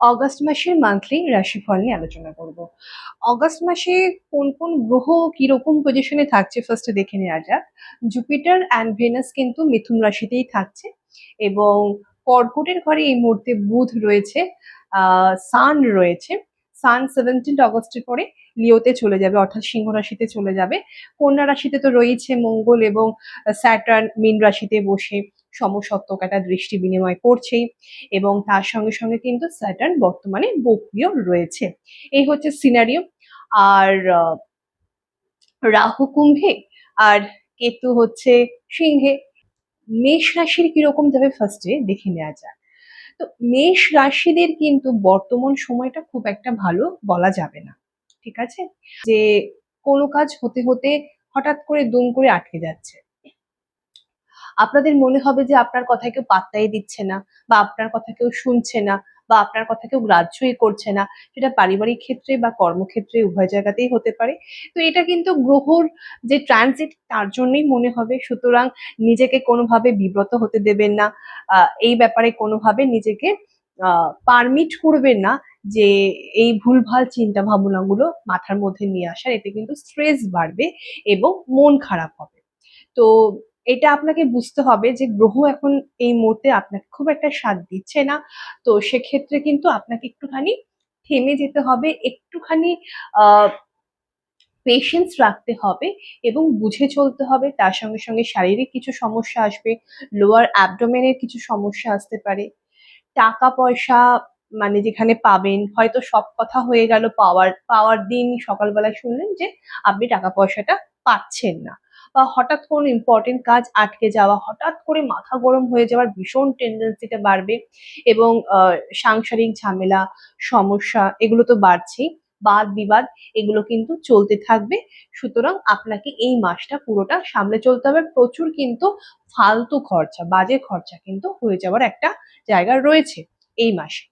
August মাসের monthly রাশিফল নিয়ে আলোচনা করব। অগাস্ট মাসে কোন কোন গ্রহ কীরকম পজিশনে থাকছে ফার্স্টে দেখে নেওয়া যাক। জুপিটার অ্যান্ড ভেনাস কিন্তু মিথুন রাশিতেই থাকছে এবং কর্কটের ঘরে এই মুহূর্তে বুধ রয়েছে সান রয়েছে। সান সেভেন্টিন অগস্টের পরে লিওতে চলে যাবে অর্থাৎ সিংহ রাশিতে চলে যাবে। কন্যা রাশিতে তো রয়েছে মঙ্গল এবং স্যাটার্ন মিন রাশিতে বসে। সমসত্বক দৃষ্টি বিনিময় করছেই এবং তার সঙ্গে সঙ্গে কিন্তু স্যাটার্ন বর্তমানে বক্রিয় রয়েছে। এই হচ্ছে সিনারিও আর রাহু কুম্ভে আর কেতু হচ্ছে সিংহে। মেষ রাশির কীরকম যাবে ফার্স্টে দেখে নেওয়া যাক। তো মেষ রাশিদের কিন্তু বর্তমান সময়টা খুব একটা ভালো বলা যাবে না। ঠিক আছে? যে কোনো কাজ হতে হতে হঠাৎ করে দুম করে আটকে যাচ্ছে। আপনাদের মনে হবে যে আপনার কথা কেউ পাত্তাই দিচ্ছে না, বা আপনার কথা কেউ শুনছে না, বা আপনার কথা কেউ গ্রাহ্যই করছে না। সেটা পারিবারিক ক্ষেত্রে বা কর্মক্ষেত্রে উভয় জায়গাতেই হতে পারে। তো এটা কিন্তু গ্রহর যে ট্রানজিট তার জন্যই মনে হবে। সুতরাং নিজেকে কোনোভাবে বিব্রত হতে দেবেন না। এই ব্যাপারে কোনোভাবে নিজেকে পারমিট করবেন না যে এই ভুলভাল চিন্তা ভাবনাগুলো মাথার মধ্যে নিয়ে আসার। এতে কিন্তু স্ট্রেস বাড়বে এবং মন খারাপ হবে। তো এটা আপনাকে বুঝতে হবে যে গ্রহ এখন এই মুহূর্তে আপনাকে খুব একটা সাথ দিচ্ছে না। তো সেক্ষেত্রে কিন্তু আপনাকে একটুখানি থেমে যেতে হবে, একটুখানি পেশেন্স রাখতে হবে এবং বুঝে চলতে হবে। তার সঙ্গে সঙ্গে শারীরিক কিছু সমস্যা আসবে লোয়ার অ্যাবডোমেনের কিছু সমস্যা আসতে পারে। টাকা পয়সা মানে যেখানে পাবেন, হয়তো সব কথা হয়ে গেল, পাওয়ার পাওয়ার দিন সকালবেলা শুনলেন যে আপনি টাকা পয়সাটা পাচ্ছেন না। বা হঠাৎ কোনো ইম্পর্টেন্ট কাজ আটকে যাওয়া, হঠাৎ করে মাথা গরম হয়ে যাওয়ার ভীষণ টেন্ডেন্সিটা বাড়বে এবং সাংসারিক ঝামেলা, সমস্যা এগুলো তো বাড়ছেই। বাদ বিবাদ এগুলো কিন্তু চলতে থাকবে। সুতরাং আপনাকে এই মাসটা পুরোটা সামলে চলতে হবে। প্রচুর কিন্তু ফালতু খরচা, বাজে খরচা কিন্তু হয়ে যাওয়ার একটা জায়গা রয়েছে এই মাসে।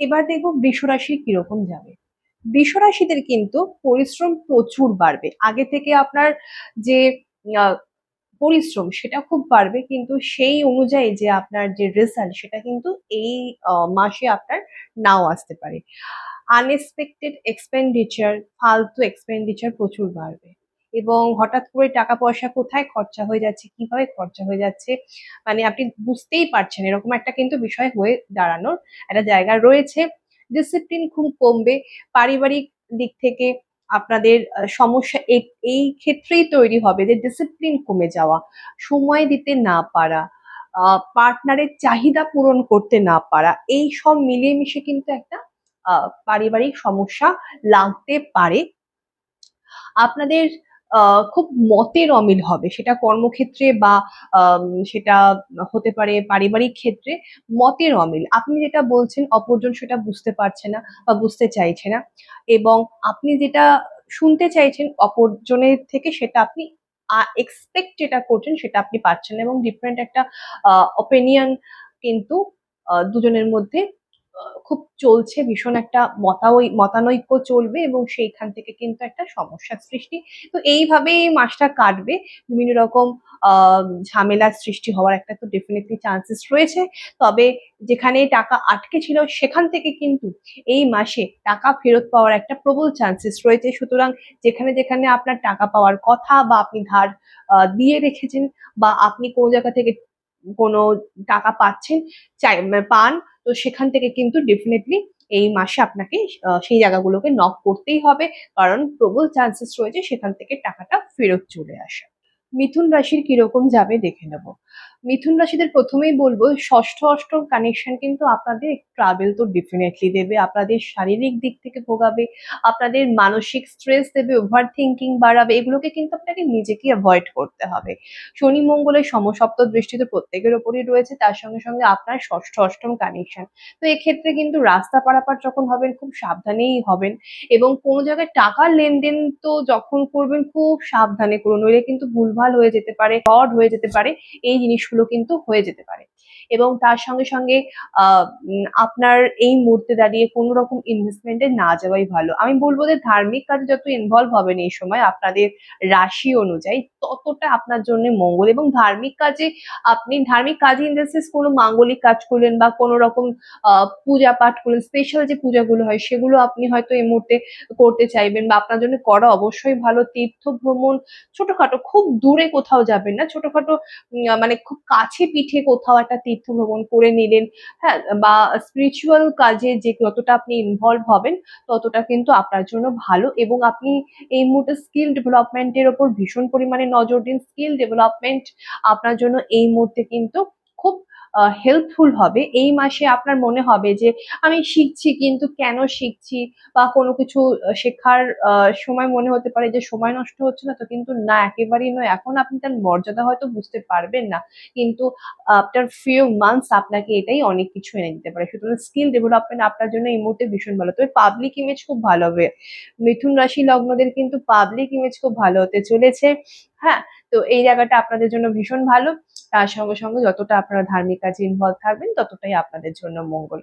এবার দেখব বৃষ রাশি কীরকম যাবে। বৃষ রাশিদের কিন্তু পরিশ্রম প্রচুর বাড়বে। আগে থেকে আপনার যে পরিশ্রম সেটা খুব বাড়বে, কিন্তু সেই অনুযায়ী যে আপনার যে রেজাল্ট সেটা কিন্তু এই মাসে আপনার নাও আসতে পারে। আনএক্সপেক্টেড এক্সপেন্ডিচার ফালতু এক্সপেন্ডিচার প্রচুর বাড়বে। এবং হঠাৎ করে টাকা পয়সা কোথায় খরচা হয়ে যাচ্ছে, কীভাবে খরচা হয়ে যাচ্ছে মানে আপনি বুঝতেই পারছেন, এরকম একটা কিন্তু বিষয় হয়ে দাঁড়ানোর একটা জায়গা রয়েছে। ডিসিপ্লিন খুব কমবে। পারিবারিক দিক থেকে আপনাদের সমস্যা এই- ক্ষেত্রেই তৈরি হবে যে ডিসিপ্লিন কমে যাওয়া, সময় দিতে না পারা পার্টনারের চাহিদা পূরণ করতে না পারা, এই সব মিলিয়ে মিশে কিন্তু একটা পারিবারিক সমস্যা লাগতে পারে। আপনাদের খুব মতের অমিল হবে। সেটা কর্মক্ষেত্রে বা সেটা হতে পারে পারিবারিক ক্ষেত্রে মতের অমিল। আপনি যেটা বলছেন, অপরজন সেটা বুঝতে পারছে না বা বুঝতে চাইছে না। এবং আপনি যেটা শুনতে চাইছেন, অপরজনের থেকে সেটা আপনি এক্সপেক্ট যেটা করছেন সেটা আপনি পাচ্ছেন এবং ডিফারেন্ট একটা অপিনিয়ন কিন্তু দুজনের মধ্যে খুব চলছে, ভীষণ একটা মতাঐ মতানৈক্য চলবে এবং সেইখান থেকে কিন্তু একটা সমস্যার সৃষ্টি। তো এইভাবেই এই মাসটা কাটবে। বিভিন্ন রকম ঝামেলার সৃষ্টি হওয়ার একটা তো ডেফিনেটলি চান্সেস রয়েছে। তবে যেখানে টাকা আটকে ছিল সেখান থেকে কিন্তু এই মাসে টাকা ফেরত পাওয়ার একটা প্রবল চান্সেস রয়েছে। সুতরাং যেখানে যেখানে আপনার টাকা পাওয়ার কথা বা আপনি ধার দিয়ে রেখেছেন বা আপনি কোনো জায়গা থেকে কোনো টাকা পাচ্ছেন, চাই পান, তো সেখান থেকে কিন্তু ডেফিনেটলি এই মাসে আপনাকে সেই জায়গাগুলোকে নক করতেই হবে। কারণ প্রবল চান্সেস রয়েছে সেখান থেকে টাকাটা ফেরত চলে আসা। মিথুন রাশির কীরকম যাবে দেখে নেব। মিথুন রাশিদের প্রথমেই বলব, ষষ্ঠ, অষ্টম কানেকশন কিন্তু আপনাদের ট্রাভেল তো ডেফিনেটলি দেবে। আপনাদের শারীরিক দিক থেকে ভোগাবে, আপনাদের মানসিক স্ট্রেস দেবে ওভার থিঙ্কিং বাড়াবে, এগুলোকে কিন্তু আপনাকে নিজেকে অ্যাভয়েড করতে হবে। শনি মঙ্গলের সমসপ্ত দৃষ্টি তো প্রত্যেকের ওপরই রয়েছে, তার সঙ্গে সঙ্গে আপনার ষষ্ঠ, অষ্টম কানেকশন তো এক্ষেত্রে কিন্তু রাস্তা পারাপার যখন হবেন, খুব সাবধানেই হবেন এবং কোনো জায়গায় টাকার লেনদেন তো যখন করবেন, খুব সাবধানে করুন। নইলে কিন্তু ভুলভাল হয়ে যেতে পারে, ফ্রড হয়ে যেতে পারে, এই জিনিসগুলো কিন্তু হয়ে যেতে পারে। এবং তার সঙ্গে সঙ্গে আপনার এই মুহূর্তে দাঁড়িয়ে কোনো রকম ইনভেস্টমেন্টে না যাওয়াই ভালো। আমি বলব যে ধার্মিক কাজে যত ইনভলভ হবেন এই সময়, আপনাদের রাশি অনুযায়ী ততটা আপনার জন্য মঙ্গল। এবং ধার্মিক কাজে আপনি, ধার্মিক কাজে ইন কোনো মাঙ্গলিক কাজ করলেন বা কোনো রকম পূজা পাঠ করলেন স্পেশাল যে পূজাগুলো হয়, সেগুলো আপনি হয়তো এই মুহূর্তে করতে চাইবেন বা আপনার জন্য করা অবশ্যই ভালো। তীর্থ ভ্রমণ ছোটখাটো, খুব দূরে কোথাও যাবেন না। ছোটখাটো মানে খুব কাছে পিঠে কোথাও একটা তীর্থ ভ্রমণ করে নিলেন। হ্যাঁ বা স্পিরিচুয়াল কাজে যে যতটা আপনি ইনভলভ হবেন, ততটা কিন্তু আপনার জন্য ভালো এবং আপনি এই মুহূর্তে স্কিল ডেভেলপমেন্টের ওপর ভীষণ পরিমাণে নজর দিন। স্কিল ডেভেলপমেন্ট আপনার জন্য এই মুহূর্তে কিন্তু হেল্পফুল হবে। এই মাসে আপনার মনে হবে যে, আমি শিখছি কিন্তু কেন শিখছি? বা কোনো কিছু শেখার সময় মনে হতে পারে যে, সময় নষ্ট হচ্ছে না তো কিন্তু না, একেবারেই নয়। এখন আপনি তার মর্যাদা হয়তো বুঝতে পারবেন না। কিন্তু আফটার ফিউ মান্থস আপনাকে এটাই অনেক কিছু এনে দিতে পারে। সুতরাং স্কিল ডেভেলপমেন্ট আপনার জন্য এই মুহূর্তে ভীষণ ভালো। তবে পাবলিক ইমেজ খুব ভালো হবে। মিথুন রাশি লগ্নদের কিন্তু পাবলিক ইমেজ খুব ভালো হতে চলেছে। হ্যাঁ তো এই জায়গাটা আপনাদের জন্য ভীষণ ভালো। তার সঙ্গে সঙ্গে যতটা আপনারা ধার্মিক কাজে ইনভলভ থাকবেন, ততটাই আপনাদের জন্য মঙ্গল।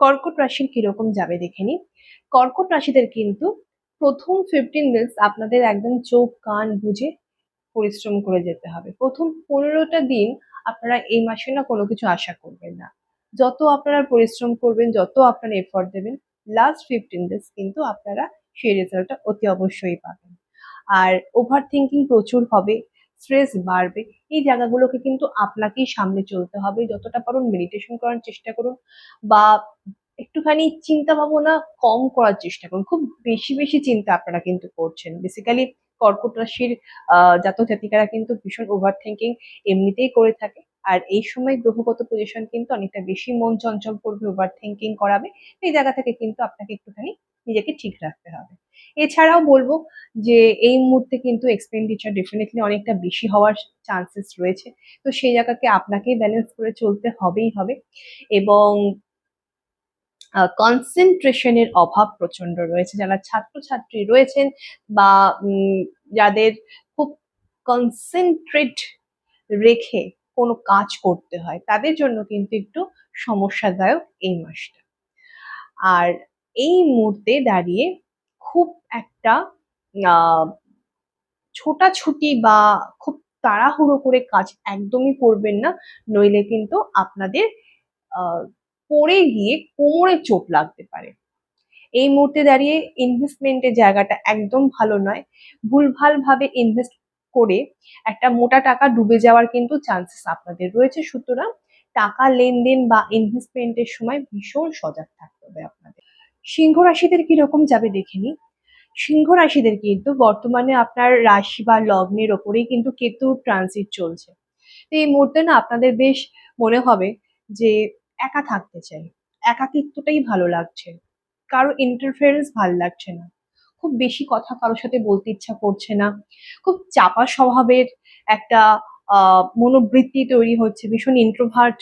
কর্কট রাশির কীরকম যাবে দেখে নিই কর্কট রাশিদের কিন্তু প্রথম ফিফটিন ডেজ আপনাদের একদম চোখ, কান বুঝে পরিশ্রম করে যেতে হবে। প্রথম পনেরোটা দিন আপনারা এই মাসে না কোনো কিছু আশা করবেন না। যত আপনারা পরিশ্রম করবেন, যত আপনারা এফর্ট দেবেন লাস্ট ফিফটিন ডেজ কিন্তু আপনারা সেই রেজাল্টটা অতি অবশ্যই পাবেন। আর ওভার থিঙ্কিং প্রচুর হবে। স্ট্রেস বাড়বে। এই জায়গাগুলোকে কিন্তু আপনাকেই সামনে চলতে হবে। যতটা পারুন মেডিটেশন করার চেষ্টা করুন বা একটুখানি চিন্তা ভাবনা কম করার চেষ্টা করুন। খুব বেশি বেশি চিন্তা আপনারা কিন্তু করছেন। বেসিক্যালি কর্কট রাশির আহ, জাতক জাতিকারা কিন্তু ভীষণ ওভার থিঙ্কিং এমনিতেই করে থাকে। আর এই সময় গ্রহগত পজিশন কিন্তু অনেকটা বেশি মন চঞ্চল করবে ওভার থিঙ্কিং করাবে। এই জায়গা থেকে কিন্তু আপনাকে একটুখানি নিজেকে ঠিক রাখতে হবে। এছাড়াও বলব যে, এই মুহূর্তে কিন্তু এক্সপেন্ডিচার ডেফিনেটলি অনেকটা বেশি হওয়ার চান্সেস রয়েছে। তো সেই জায়গাকে আপনাকেই ব্যালেন্স করে চলতে হবেই হবে। এবং কনসেন্ট্রেশনের অভাব প্রচণ্ড রয়েছে। যারা ছাত্রছাত্রী রয়েছেন বা যাদের খুব কনসেন্ট্রেট রেখে কোনো কাজ করতে হয়, তাদের জন্য কিন্তু একটু সমস্যাদায়ক এই মাসটা। আর এই মুহূর্তে দাঁড়িয়ে খুব একটা ছোটাছুটি বা খুব তাড়াহুড়ো করে কাজ একদমই করবেন না, নইলে কিন্তু আপনাদের পড়ে গিয়ে কোমরে চোট লাগতে পারে। এই মুহূর্তে দাঁড়িয়ে ইনভেস্টমেন্টের জায়গাটা একদম ভালো নয়। ভুলভাল ভাবে ইনভেস্ট করে একটা মোটা টাকা ডুবে যাওয়ার কিন্তু চান্সেস আপনাদের রয়েছে। সুতরাং টাকা লেনদেন বা ইনভেস্টমেন্টের সময় ভীষণ সজাগ থাকতে হবে আপনাদের। সিংহ রাশিদের কীরকম যাবে দেখে নিই সিংহ রাশিদের কিন্তু বর্তমানে আপনার রাশি বা লগ্নের ওপরেই কিন্তু কেতুর ট্রানজিট চলছে। তো এই মুহূর্তে না আপনাদের বেশ মনে হবে যে একা থাকতে চাই। একাকিত্বটাই ভালো লাগছে। কারও ইন্টারফারেন্স ভালো লাগছে না। খুব বেশি কথা কারোর সাথে বলতে ইচ্ছা করছে না। খুব চাপা স্বভাবের একটা মনোবৃত্তি তৈরি হচ্ছে। ভীষণ ইন্ট্রোভার্ট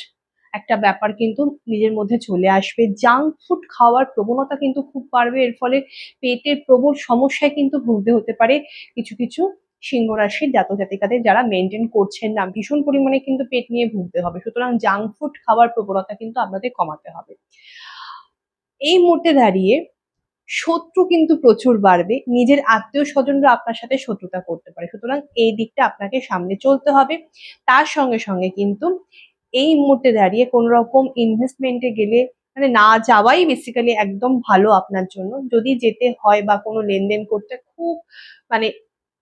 একটা ব্যাপার কিন্তু নিজের মধ্যে চলে আসবে। জাঙ্ক ফুড খাওয়ার প্রবণতা কিন্তু খুব বাড়বে। এর ফলে পেটের প্রবল সমস্যায় কিন্তু ভুগতে হতে পারে কিছু কিছু সিংহ রাশির জাতক জাতিকাদের যারা মেনটেন করছেন না। ভীষণ পরিমাণে কিন্তু পেট নিয়ে ভুগতে হবে। সুতরাং জাঙ্ক ফুড খাওয়ার প্রবণতা কিন্তু আপনাদের কমাতে হবে। এই মুহূর্তে দাঁড়িয়ে শত্রু কিন্তু প্রচুর বাড়বে, নিজের আত্মীয় স্বজনরা আপনার সাথে শত্রুতা করতে পারে। সুতরাং এই দিকটা আপনাকে সামনে চলতে হবে। তার সঙ্গে সঙ্গে কিন্তু এই মুহূর্তে দাঁড়িয়ে কোনো রকম ইনভেস্টমেন্টে গেলে মানে না যাওয়াই বেসিক্যালি একদম ভালো আপনার জন্য। যদি যেতে হয় বা কোনো লেনদেন করতে, খুব মানে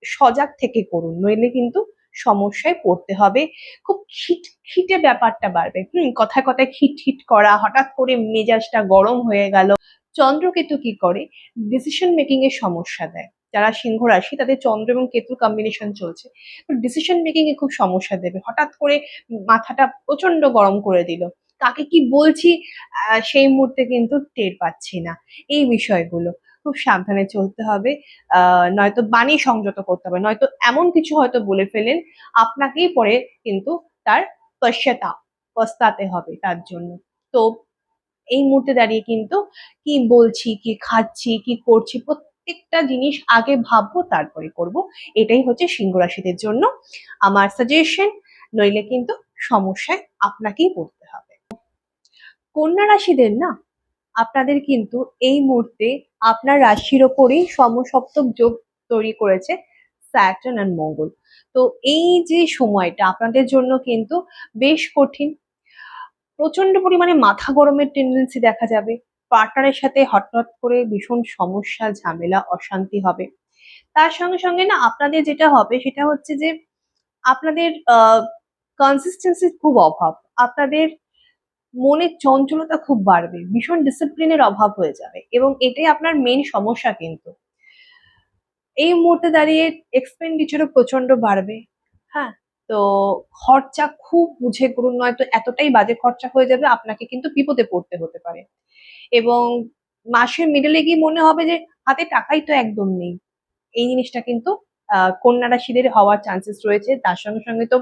সজাগ থেকে করুন। নইলে কিন্তু সমস্যায় পড়তে হবে। খুব খিট খিটে ব্যাপারটা বাড়বে। হুম, কথায় কথায় খিট খিট করা, হঠাৎ করে মেজাজটা গরম হয়ে গেল। চন্দ্রকেতু কি করে? ডিসিশন মেকিং এর সমস্যা দেয়। যারা সিংহ রাশি, তাদের চন্দ্র এবং কেতুর কম্বিনেশন চলছে। তো ডিসিশন মেকিং এ খুব সমস্যা দেবে। হঠাৎ করে মাথাটা প্রচণ্ড গরম করে দিল। কাকে কি বলছি সেই মুহূর্তে কিন্তু টের পাচ্ছি না। এই বিষয়গুলো খুব সাবধানে চলতে হবে। নয়তো বাণী সংযত করতে হবে। নয়তো এমন কিছু হয়তো বলে ফেলেন, আপনাকেই পরে কিন্তু তার পশ্চাতাপ পস্তাতে হবে তার জন্য। তো এই মুহূর্তে দাঁড়িয়ে কিন্তু কি বলছি, কি খাচ্ছি, কি করছি, প্রত্যেকটা জিনিস আগে ভাববো, তারপরে করব। এটাই হচ্ছে সিংহ রাশিদের জন্য আমার সাজেশন নইলে কিন্তু সমস্যায় আপনাকেই পড়তে হবে। কন্যা রাশিদের না, আপনাদের কিন্তু এই মুহূর্তে আপনার রাশির ওপরেই সমসপ্তক যোগ তৈরি করেছে স্যাটার্ন অ্যান্ড মঙ্গল। তো এই যে সময়টা আপনাদের জন্য কিন্তু বেশ কঠিন। প্রচণ্ড পরিমাণে মাথা গরমের টেন্ডেন্সি দেখা যাবে। পার্টনারের সাথে হঠাৎ করে ভীষণ সমস্যা, ঝামেলা, অশান্তি হবে। তার সঙ্গে সঙ্গে না আপনাদের যেটা হবে সেটা হচ্ছে যে, আপনাদের কনসিস্টেন্সির খুব অভাব। আপনাদের মনের চঞ্চলতা খুব বাড়বে, ভীষণ ডিসিপ্লিনের অভাব হয়ে যাবে এবং এটাই আপনার মেন সমস্যা কিন্তু। এই মুহূর্তে দাঁড়িয়ে এক্সপেন্ডিচারও প্রচণ্ড বাড়বে। হ্যাঁ। তো খরচা খুব বুঝে করুন, নয়তো এতটাই বাজে খরচা হয়ে যাবে, আপনাকে কিন্তু বিপদে পড়তে হতে পারে। এবং মাসের মিডলে গিয়ে মনে হবে যে, হাতে টাকাই তো একদম নেই। এই জিনিসটা কিন্তু কন্যা রাশিদের হওয়ার চান্সেস রয়েছে। তার সঙ্গে সঙ্গে তো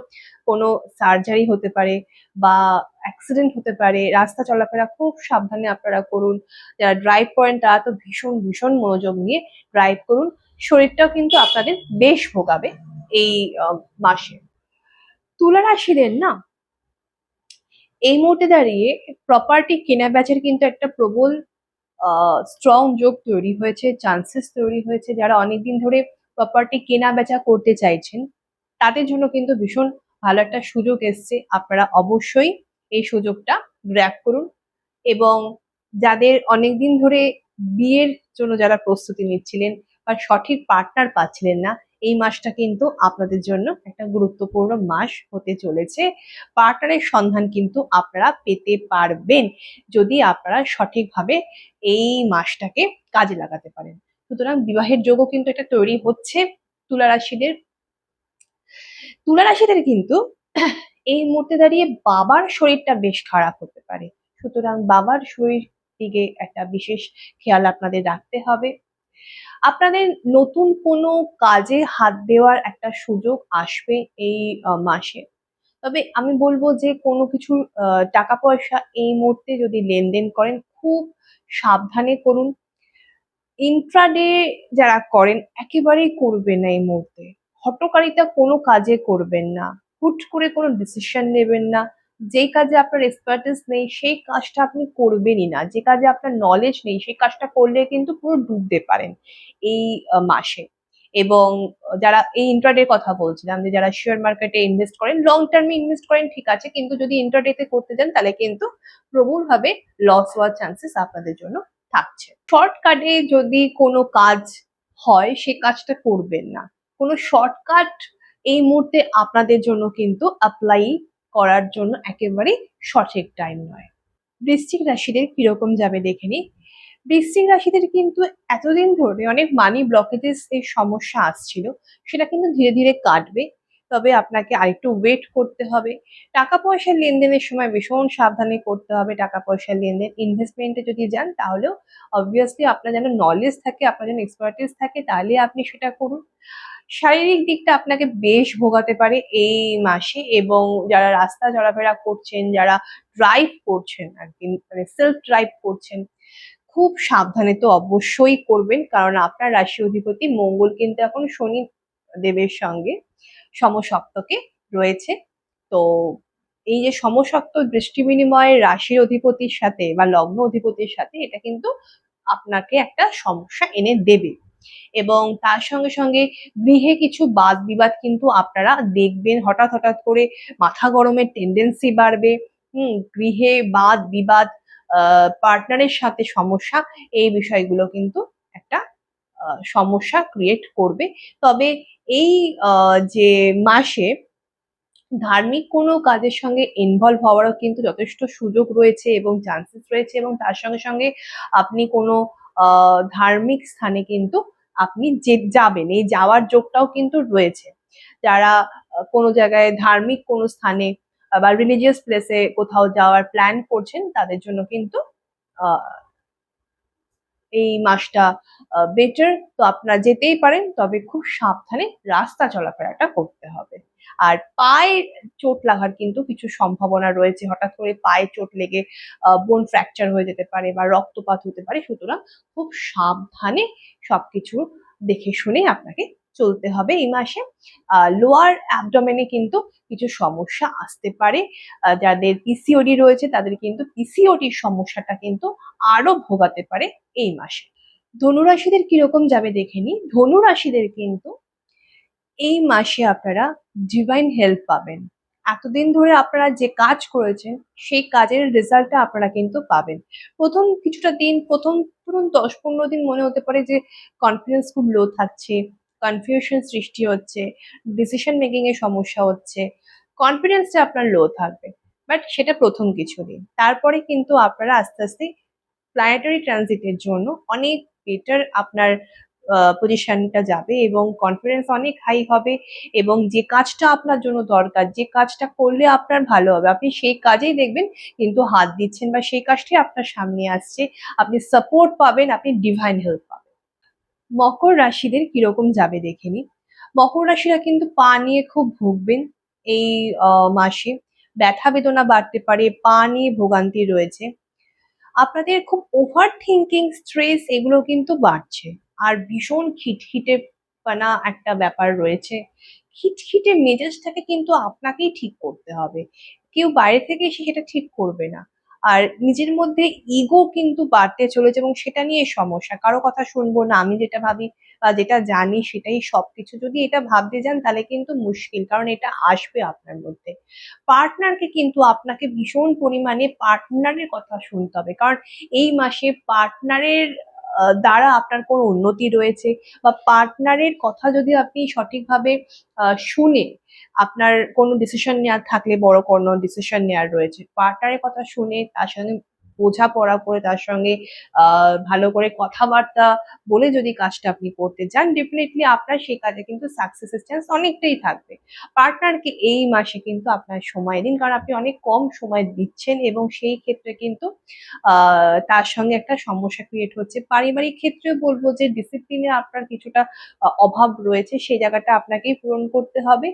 কোনো সার্জারি হতে পারে বা অ্যাক্সিডেন্ট হতে পারে। রাস্তা চলাফেরা খুব সাবধানে আপনারা করুন। যারা ড্রাইভ করেন তারা তো ভীষণ ভীষণ মনোযোগ নিয়ে ড্রাইভ করুন। শরীরটাও কিন্তু আপনাদের বেশ ভোগাবে এই মাসে। তুলা রাশিদের না। এই মুহূর্তে দাঁড়িয়ে প্রপার্টি কেনা বেচার কিন্তু একটা প্রবল স্ট্রং যোগ তৈরি হয়েছে চান্সেস তৈরি হয়েছে যারা অনেকদিন ধরে প্রপার্টি কেনা বেচা করতে চাইছেন। তাদের জন্য কিন্তু ভীষণ ভালো একটা সুযোগ এসছে। আপনারা অবশ্যই এই সুযোগটা গ্র্যাপ করুন এবং যাদের অনেকদিন ধরে বিয়ের জন্য যারা প্রস্তুতি নিচ্ছিলেন বা সঠিক পার্টনার পাচ্ছিলেন না এই মাসটা কিন্তু আপনাদের জন্য একটা গুরুত্বপূর্ণ মাস হতে চলেছে। পার্টনারের সন্ধান কিন্তু আপনারা পেতে পারবেন যদি আপনারা সঠিকভাবে এই মাসটাকে কাজে লাগাতে পারেন। সুতরাং বিবাহের যোগও কিন্তু এটা তৈরি হচ্ছে তুলা রাশিদের। তুলা কিন্তু এই মুহূর্তে দাঁড়িয়ে বাবার শরীরটা বেশ খারাপ হতে পারে। সুতরাং বাবার শরীর দিকে একটা বিশেষ খেয়াল আপনাদের রাখতে হবে। আপনাদের নতুন কোনো কাজে হাত দেওয়ার একটা সুযোগ আসবে এই মাসে? তবে আমি বলব যে কোনো কিছু টাকা পয়সা এই মুহূর্তে যদি লেনদেন করেন, খুব সাবধানে করুন। ইন্ট্রাডে যারা করেন, একেবারেই করবেন না এই মুহূর্তে। হটকারিতা কোনো কাজে করবেন না। হুট করে কোনো ডিসিশন নেবেন না। যেই কাজে আপনার এক্সপার্টিস নেই, সেই কাজটা আপনি করবেনই না। যে কাজে আপনার নলেজ নেই, সেই কাজটা করলে কিন্তু পুরো ডুবতে পারেন এই মাসে। এবং যারা এই ইন্ট্রাডের কথা বলছিলাম যে যারা শেয়ার মার্কেটে ইনভেস্ট করেন লং টার্মে ইনভেস্ট করেন, ঠিক আছে, কিন্তু যদি ইন্ট্রাডেতে করতে যান, তাহলে কিন্তু প্রবলভাবে লস হওয়ার চান্সেস আপনাদের জন্য থাকছে। শর্টকাটে যদি কোনো কাজ হয়, সে কাজটা করবেন না। কোনো শর্টকাট এই মুহূর্তে আপনাদের জন্য কিন্তু অ্যাপ্লাই করার জন্য একেবারে সঠিক টাইম নয়। বৃশ্চিক রাশিদের কীরকম যাবে দেখে নিই। বৃশ্চিক রাশিদের কিন্তু এতদিন ধরে অনেক মানি ব্লকেজেস এর সমস্যা আসছিল, সেটা কিন্তু ধীরে ধীরে কাটবে। তবে আপনাকে আরেকটু ওয়েট করতে হবে। টাকা পয়সার লেনদেনের সময় ভীষণ সাবধানে করতে হবে টাকা পয়সার লেনদেন। ইনভেস্টমেন্টে যদি যান, তাহলেও অবভিয়াসলি আপনার যেন নলেজ থাকে, আপনার যেন এক্সপার্টিস থাকে, তাহলে আপনি সেটা করুন। শারীরিক দিকটা আপনাকে বেশ ভোগাতে পারে এই মাসে এবং যারা রাস্তা চলাফেরা করছেন, যারা ড্রাইভ করছেন আর কি মানে সেলফ ড্রাইভ করছেন, খুব সাবধানে তো অবশ্যই করবেন কারণ আপনার রাশি অধিপতি মঙ্গল কিন্তু এখন শনি দেবের সঙ্গে সমসপ্তকে রয়েছে। তো এই যে সমসপ্ত দৃষ্টি বিনিময়ের রাশির অধিপতির সাথে বা লগ্ন অধিপতির সাথে এটা কিন্তু আপনাকে একটা সমস্যা এনে দেবে। এবং তার সঙ্গে সঙ্গে গৃহে কিছু বাদ বিবাদ কিন্তু আপনারা দেখবেন। হঠাৎ হঠাৎ করে মাথা গরমের টেন্ডেন্সি বাড়বে। হুম, গৃহে বাদ বিবাদ পার্টনারের সাথে সমস্যা, এই বিষয়গুলো কিন্তু একটা সমস্যা ক্রিয়েট করবে। তবে এই যে মাসে ধার্মিক কোনো কাজের সঙ্গে ইনভলভ হওয়ারও কিন্তু যথেষ্ট সুযোগ রয়েছে এবং চান্সেস রয়েছে এবং তার সঙ্গে সঙ্গে আপনি কোনো ধার্মিক স্থানে কিন্তু আপনি যে, যাবেন। এই যাওয়ার যোগটাও কিন্তু রয়েছে। যারা কোনো জায়গায় ধার্মিক কোনো স্থানে বা রিলিজিয়াস প্লেসে কোথাও যাওয়ার প্ল্যান করছেন, তাদের জন্য কিন্তু এই মাসটা বেটার তো আপনারা যেতেই পারেন, তবে খুব সাবধানে রাস্তা চলাফেরাটা করতে হবে। আর পায়ে চোট লাগার কিন্তু কিছু সম্ভাবনা রয়েছে। হঠাৎ করে পায়ে চোট লেগে বোন ফ্র্যাকচার হয়ে যেতে পারে বা রক্তপাত হতে পারে, সুতরাং খুব সাবধানে সবকিছু দেখে শুনে আপনাকে চলতে হবে এই মাসে। লোয়ার অ্যাবডোমেনে কিন্তু কিছু সমস্যা আসতে পারে। যাদের পিসিওডি রয়েছে, তাদের কিন্তু পিসিওডির সমস্যাটা কিন্তু আরও ভোগাতে পারে এই মাসে। ধনুরাশিদের কীরকম যাবে দেখে নি ধনুরাশিদের কিন্তু এই মাসে আপনারা ডিভাইন হেল্প পাবেন। এতদিন ধরে আপনারা যে কাজ করেছেন, সেই কাজের রেজাল্টটা আপনারা কিন্তু পাবেন। প্রথম কিছুটা দিন, প্রথম ধরুন দশ পনেরো দিন মনে হতে পারে যে কনফিডেন্স খুব লো থাকছে কনফিউশন সৃষ্টি হচ্ছে ডিসিশন মেকিং এর সমস্যা হচ্ছে কনফিডেন্সটা আপনার লো থাকবে। বাট সেটা প্রথম কিছুদিন তারপরে কিন্তু আপনারা আস্তে আস্তে প্ল্যানেটারি ট্রানজিটের জন্য অনেক বেটার আপনার পজিশনটা যাবে এবং কনফিডেন্স অনেক হাই হবে এবং যে কাজটা আপনার জন্য দরকার, যে কাজটা করলে আপনার ভালো হবে, আপনি সেই কাজেই দেখবেন কিন্তু হাত দিচ্ছেন বা সেই কাজটি আপনার সামনে আসছে, আপনি সাপোর্ট পাবেন, আপনি ডিভাইন হেল্প পাবেন। মকর রাশিদের কীরকম যাবে দেখে নিন। মকর রাশিরা কিন্তু পা নিয়ে খুব ভুগবেন এই মাসে। ব্যথা বেদনা বাড়তে পারে, পা নিয়ে ভোগান্তি রয়েছে। আপনাদের খুব ওভার থিঙ্কিং স্ট্রেস এগুলো কিন্তু বাড়ছে। আর ভীষণ খিটখিটে পানা একটা ব্যাপার রয়েছে। খিটখিটে মেজাজটাকে কিন্তু আপনাকেই ঠিক করতে হবে। কেউ বাইরে থেকে এসে সেটা ঠিক করবে না। আর নিজের মধ্যে ইগো কিন্তু বাড়তে চলেছে এবং সেটা নিয়ে সমস্যা। কারও কথা শুনব না, আমি যেটা ভাবি বা যেটা জানি সেটাই সবকিছু। যদি এটা ভাবতে যান তাহলে কিন্তু মুশকিল, কারণ এটা আসবে আপনার মধ্যে। পার্টনারকে কিন্তু আপনাকে ভীষণ পরিমাণে পার্টনারের কথা শুনতে হবে। কারণ এই মাসে পার্টনারের দ্বারা আপনার কোনো উন্নতি রয়েছে বা পার্টনারের কথা যদি আপনি সঠিকভাবে শুনে আপনার কোনো ডিসিশন নেওয়ার থাকলে বড় কোনো ডিসিশন নেওয়ার রয়েছে। পার্টনারের কথা শুনে তার সঙ্গে বোঝাপড়া করে তার সঙ্গে ভালো করে কথাবার্তা বলে যদি কাজটা আপনি করতে চান ডেফিনেটলি আপনার সেই কাজে কিন্তু সাকসেসের চান্স অনেকটাই থাকবে। পার্টনারকে এই মাসে কিন্তু আপনার সময় দিন, কারণ আপনি অনেক কম সময় দিচ্ছেন এবং সেই ক্ষেত্রে কিন্তু তার সঙ্গে একটা সমস্যা ক্রিয়েট হচ্ছে। পারিবারিক ক্ষেত্রেও বলব যে ডিসিপ্লিনে আপনার কিছুটা অভাব রয়েছে, সেই জায়গাটা আপনাকেই পূরণ করতে হবে।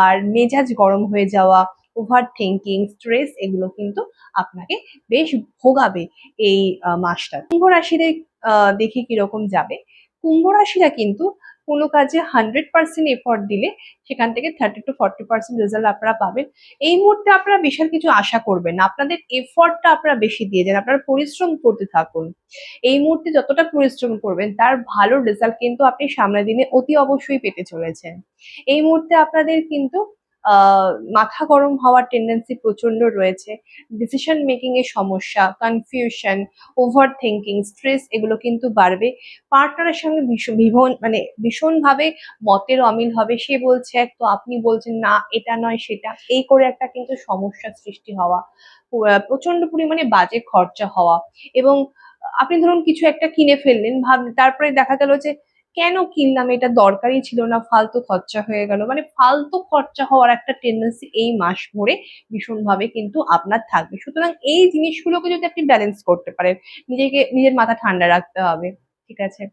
আর মেজাজ গরম হয়ে যাওয়া ওভার থিঙ্কিং স্ট্রেস এগুলো কিন্তু আপনাকে বেশ ভোগাবে এই মাসটা। কুম্ভ আহ, দেখি কীরকম যাবে। কুম্ভ রাশিরা কিন্তু কোনো কাজে হান্ড্রেড পার্সেন্ট এফর্ট দিলে সেখান থেকে thirty to forty percent result আপনারা পাবেন। এই মুহূর্তে আপনারা বিশাল কিছু আশা করবেন না। আপনাদের এফর্টটা আপনারা বেশি দিয়ে যান। আপনারা পরিশ্রম করতে থাকুন। এই মুহূর্তে যতটা পরিশ্রম করবেন তার ভালো রেজাল্ট কিন্তু আপনি সামনের দিনে অতি অবশ্যই পেতে চলেছেন। এই মুহূর্তে আপনাদের কিন্তু মাথা গরম হওয়ার টেন্ডেন্সি প্রচণ্ড রয়েছে। ডিসিশন মেকিং এর সমস্যা কনফিউশন ওভার থিঙ্কিং স্ট্রেস এগুলো কিন্তু বাড়বে। পার্টনারের সঙ্গে ভীষণ মানে ভীষণভাবে মতের অমিল হবে। সে বলছে এক, তো আপনি বলছেন না, এটা নয়, সেটা। এই করে একটা কিন্তু সমস্যা সৃষ্টি হওয়া। প্রচণ্ড পরিমাণে বাজে খরচা হওয়া। এবং আপনি ধরুন কিছু একটা কিনে ফেললেন, ভাব, তারপরে দেখা গেল যে কেন কিনলাম? এটা দরকারই ছিল না, ফালতু খরচা হয়ে গেল। মানে ফালতু খরচা হওয়ার একটা টেন্ডেন্সি এই মাস ভরে ভীষণভাবে কিন্তু আপনার থাকবে। সুতরাং এই জিনিসগুলোকে যদি আপনি ব্যালেন্স করতে পারেন, নিজেকে, নিজের মাথা ঠান্ডা রাখতে হবে। ঠিক আছে?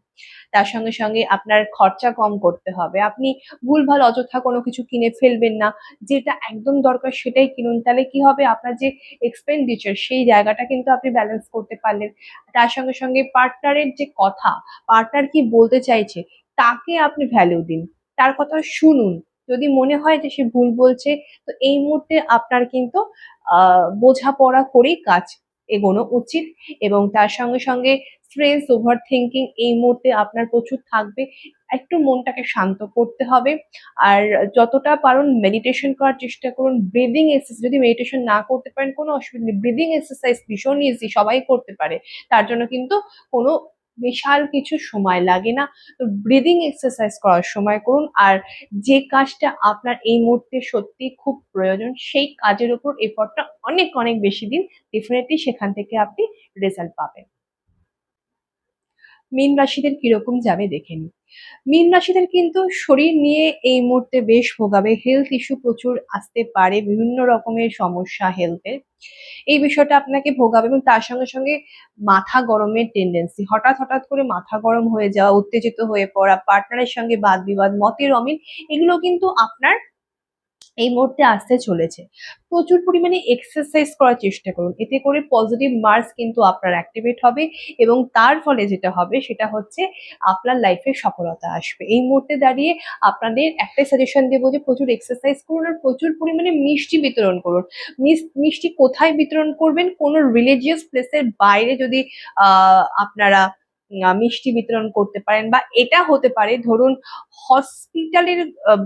তার সঙ্গে সঙ্গে আপনার খরচা কম করতে হবে। আপনি ভুলভাল অযথা কোনো কিছু কিনে ফেলবেন না। যেটা একদম দরকার সেটাই কিনুন। তাহলে কি হবে? আপনার যে এক্সপেন্ডিচার সেই জায়গাটা কিন্তু আপনি ব্যালেন্স করতে পারলেন। তার সঙ্গে সঙ্গে পার্টনারের যে কথা পার্টনার কি বলতে চাইছে, তাকে আপনি ভ্যালু দিন। তার কথা শুনুন। যদি মনে হয় যে সে ভুল বলছে, তো এই মুহূর্তে আপনার কিন্তু, আহ, বোঝাপড়া করেই কাজ এগোনো উচিত এবং তার সঙ্গে সঙ্গে স্ট্রেস ওভার থিঙ্কিং এই মুহূর্তে আপনার প্রচুর থাকবে। একটু মনটাকে শান্ত করতে হবে। আর যতটা পারুন মেডিটেশন করার চেষ্টা করুন। ব্রিদিং এক্সারসাইজ যদি মেডিটেশন না করতে পারেন, কোনো অসুবিধা নেই। ব্রিদিং এক্সারসাইজ ভীষণ ইজি সবাই করতে পারে। তার জন্য কিন্তু কোনো বিশাল কিছু সময় লাগে না। তো ব্রিদিং এক্সারসাইজ করার সময় করুন। আর যে কাজটা আপনার এই মুহূর্তে সত্যি খুব প্রয়োজন, সেই কাজের উপর এফর্টটা অনেক অনেক বেশি দিন ডেফিনেটলি সেখান থেকে আপনি রেজাল্ট পাবেন। মীন রাশিদের কীরকম যাবে দেখে নিন মীন রাশিদের কিন্তু শরীর নিয়ে এই মুহূর্তে বেশ ভোগাবে হেলথ ইস্যু প্রচুর আসতে পারে, বিভিন্ন রকমের সমস্যা হেলথের এই বিষয়টা আপনাকে ভোগাবে এবং তার সঙ্গে সঙ্গে মাথা গরমের টেন্ডেন্সি হঠাৎ হঠাৎ করে মাথা গরম হয়ে যাওয়া, উত্তেজিত হয়ে পড়া পার্টনারের সঙ্গে বাদ বিবাদ, মতের অমিল, এগুলো কিন্তু আপনার এই মুহূর্তে আসতে চলেছে। প্রচুর পরিমাণে এক্সারসাইজ করার চেষ্টা করুন। এতে করে পজিটিভ মার্কস কিন্তু আপনার অ্যাক্টিভেট হবে এবং তার ফলে যেটা হবে সেটা হচ্ছে আপনার লাইফে সফলতা আসবে। এই মুহূর্তে দাঁড়িয়ে আপনাদের একটাই সাজেশন দেবো যে প্রচুর এক্সারসাইজ করুন আর প্রচুর পরিমাণে মিষ্টি বিতরণ করুন। মিষ্টি কোথায় বিতরণ করবেন? কোনো রিলিজিয়াস প্লেসের বাইরে যদি আপনারা মিষ্টি বিতরণ করতে পারেন বা এটা হতে পারে, ধরুন হসপিটালের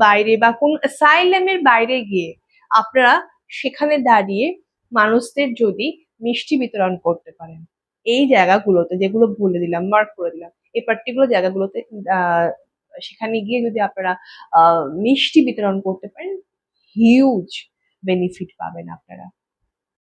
বাইরে বা কোন সাইলেমের বাইরে গিয়ে আপনারা সেখানে দাঁড়িয়ে মানুষদের যদি মিষ্টি বিতরণ করতে পারেন। এই জায়গাগুলোতে যেগুলো বলে দিলাম মার্ক করে দিলাম, এই পার্টিকুলার জায়গাগুলোতে সেখানে গিয়ে যদি আপনারা মিষ্টি বিতরণ করতে পারেন হিউজ বেনিফিট পাবেন আপনারা।